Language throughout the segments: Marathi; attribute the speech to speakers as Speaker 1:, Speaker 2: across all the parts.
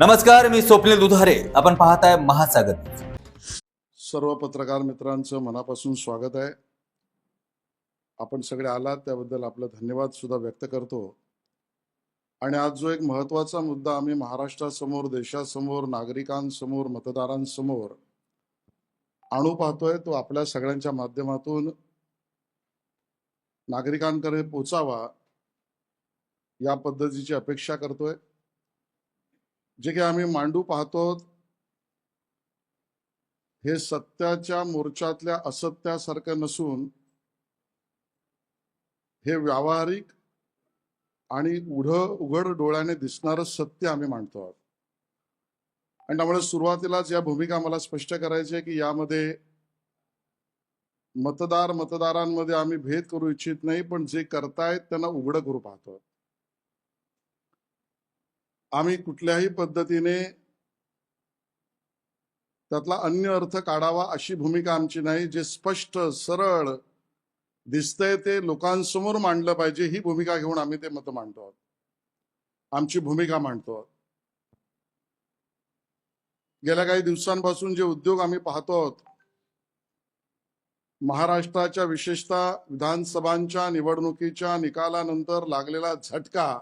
Speaker 1: नमस्कार मी स्वप्नील दुधारे. आपण पाहताय महासागर
Speaker 2: सर्व पत्रकार मित्रांचं मनापासून स्वागत आहे. आपण सगळे आलात त्याबद्दल आपला धन्यवाद सुद्धा व्यक्त करतो. आणि आज जो एक महत्त्वाचा मुद्दा आम्ही महाराष्ट्रासमोर देशासमोर नागरिकांसमोर मतदारांसमोर आणू पाहतोय तो आपल्या सगळ्यांच्या माध्यमातून नागरिकांकडे पोचावा या पद्धतीची अपेक्षा करतोय. जे काही आम्ही मांडू पाहतो हे सत्याच्या मोर्चातल्या असत्यासारखं नसून हे व्यावहारिक आणि उघड उघड डोळ्याने दिसणारं सत्य आम्ही मांडतो आहोत. आणि त्यामुळे सुरुवातीलाच या भूमिका मला स्पष्ट करायची आहे की यामध्ये मतदार मतदारांमध्ये आम्ही भेद करू इच्छित नाही पण जे करतायत त्यांना उघडं करू पाहतो आम्ही कुठल्याही पद्धतीने त्यातला अन्य अर्थ काढावा अशी भूमिका आमची नाही. जे स्पष्ट सरळ दिसतंय ते लोकांसमोर मांडलं पाहिजे ही भूमिका घेऊन आम्ही ते मत मांडतो आहोत. आमची भूमिका मांडतो आहोत. गेल्या काही दिवसांपासून जे उद्योग आम्ही पाहतो आहोत महाराष्ट्राच्या विशेषतः विधानसभांच्या निवडणुकीच्या निकालानंतर लागलेला झटका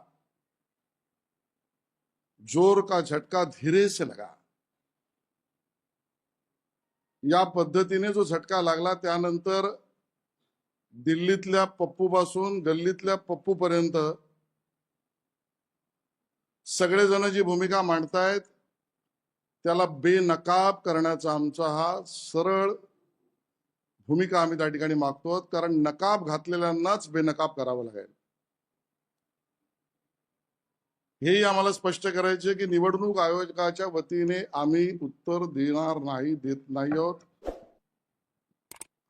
Speaker 2: जोर का झटका धीरे से लगा। या पद्धतीने जो झटका लागला त्यानंतर दिल्लीतल्या पप्पू पासून गल्लीतल्या पप्पू पर्यंत सगळेजण जी भूमिका मांडतायत त्याला बेनकाब करण्याचा आमचा हा सरळ भूमिका आम्ही त्या ठिकाणी मागतो कारण नकाब घातलेल्यांनाच बेनकाब करावं लागेल. हेही आम्हाला स्पष्ट करायचे की निवडणूक आयोगाच्या वतीने आम्ही उत्तर देणार नाही देत नाही आहोत.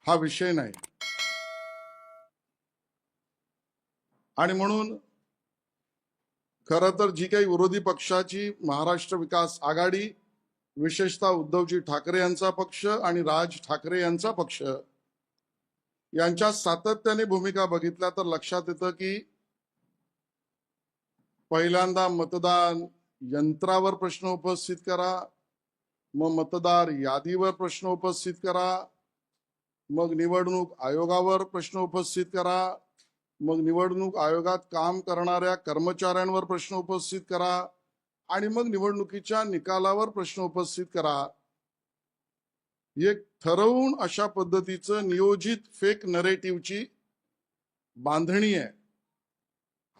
Speaker 2: हा विषय नाही. आणि म्हणून खर तर जी काही विरोधी पक्षाची महाराष्ट्र विकास आघाडी विशेषतः उद्धवजी ठाकरे यांचा पक्ष आणि राज ठाकरे यांचा पक्ष यांच्या सातत्याने भूमिका बघितल्या तर लक्षात येतं की पहिल्यांदा मतदान यंत्रावर प्रश्न उपस्थित करा. मग मतदार यादीवर प्रश्न उपस्थित करा. मग निवडणूक आयोगावर प्रश्न उपस्थित करा. मग निवडणूक आयोगात काम करणाऱ्या कर्मचाऱ्यांवर प्रश्न उपस्थित करा. आणि मग निवडणुकीच्या निकालावर प्रश्न उपस्थित करा. एक ठरवून अशा पद्धतीचं नियोजित फेक नरेटिव्हची बांधणी आहे.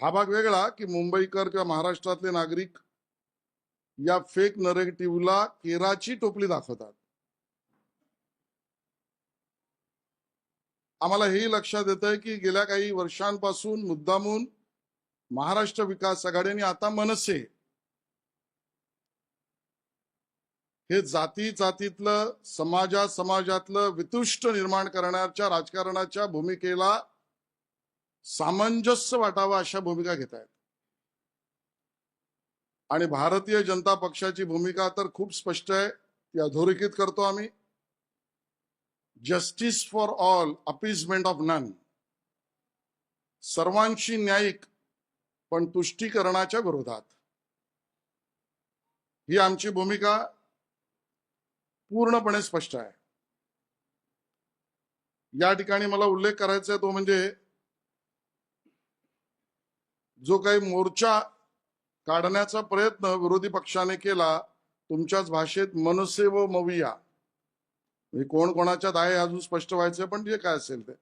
Speaker 2: हा भाग वेगळा की मुंबईकर किंवा महाराष्ट्रातले नागरिक या फेक नरेटिव्हला केराची टोपली दाखवतात. आम्हाला हेही लक्षात येत आहे की गेल्या काही वर्षांपासून मुद्दामून महाराष्ट्र विकास आघाडी आणि आता मनसे हे जाती जातीतलं समाजा समाजातलं वितुष्ट निर्माण करण्याच्या राजकारणाच्या भूमिकेला सामंजस्य वाटावा अशा भूमिका घेत आहेत आणि भारतीय जनता पक्षाची भूमिका तर खूप स्पष्ट आहे ती अधोरेखित करतो आम्ही. Justice for all appeasement of none सर्वांशी न्यायिक पण तुष्टीकरणाच्या विरोधात. ही आमची भूमिका पूर्णपणे स्पष्ट आहे. या ठिकाणी मला उल्लेख करायचा आहे तो म्हणजे जो काही मोर्चा काढण्याचा प्रयत्न विरोधी पक्षाने केला तुमच्याच भाषेत मनसे व मविया. हे कोण कोणाच्या आहे अजून स्पष्ट व्हायचं पण जे काय असेल ते.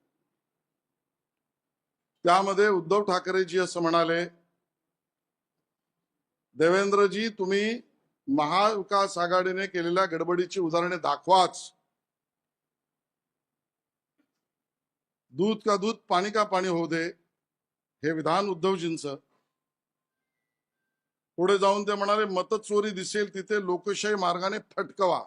Speaker 2: त्यामध्ये उद्धव ठाकरेजी असं म्हणाले देवेंद्रजी तुम्ही महाविकास आघाडीने केलेल्या गडबडीची उदाहरणे दाखवाच. दूध का दूध पाणी का पाणी होऊ दे. हे विधान उद्धवजींच. पुढे जाऊन ते म्हणाले मतचोरी दिसेल तिथे लोकशाही मार्गाने फटकवा.